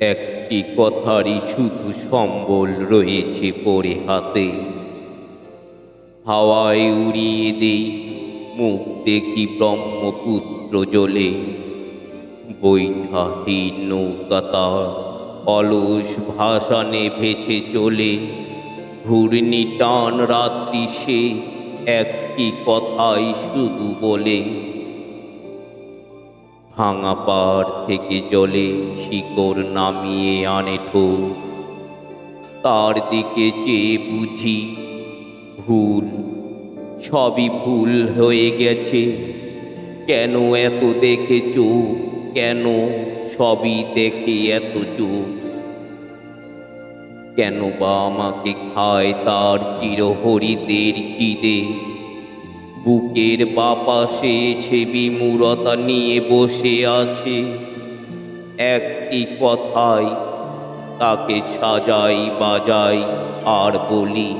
একটি কথারই শুধু সম্বল রয়েছে পরে হাতে। হাওয়ায় উড়িয়ে দেই, মুখ দেখি ব্রহ্মপুত্র জলে। বৈঠাহীন নৌকা তার অলস ভাসানে ভেসে চলে। ঘূর্ণি টান রাত্রি সে একটি কথাই শুধু বলে। ভাঙা পাড় থেকে জলে শিকড় নামিয়ে আনে ঠোঁট তার দিকে চেয়ে বুঝি ভুল, সবই ভুল হয়ে গেছে। কেন এত দেখে চোখ, কেন সবই দেখে এত চোখ? কেন বা আমাকে খায় তার চিরহরিদের খিদে? বুকের বাপাশে সে বিমূরতা নিয়ে বসে আছে। একটি কথাই তাকে সাজাই বাজাই আর বলি,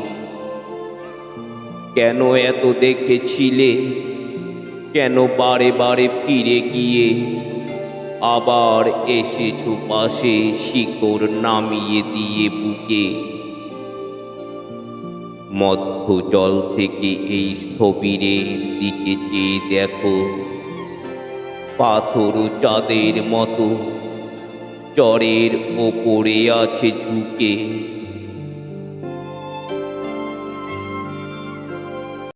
কেন এত দেখেছিলে? কেন বারে বারে ফিরে গিয়ে? আবার এসেছ পাশে শিকড় নামিয়ে দিয়ে বুকে। মধ্য জল থেকে এই স্থবিরের দিকে চেয়ে দেখো, পাথর চাঁদের মতো, চরের ওপরে আছে ঝুঁকে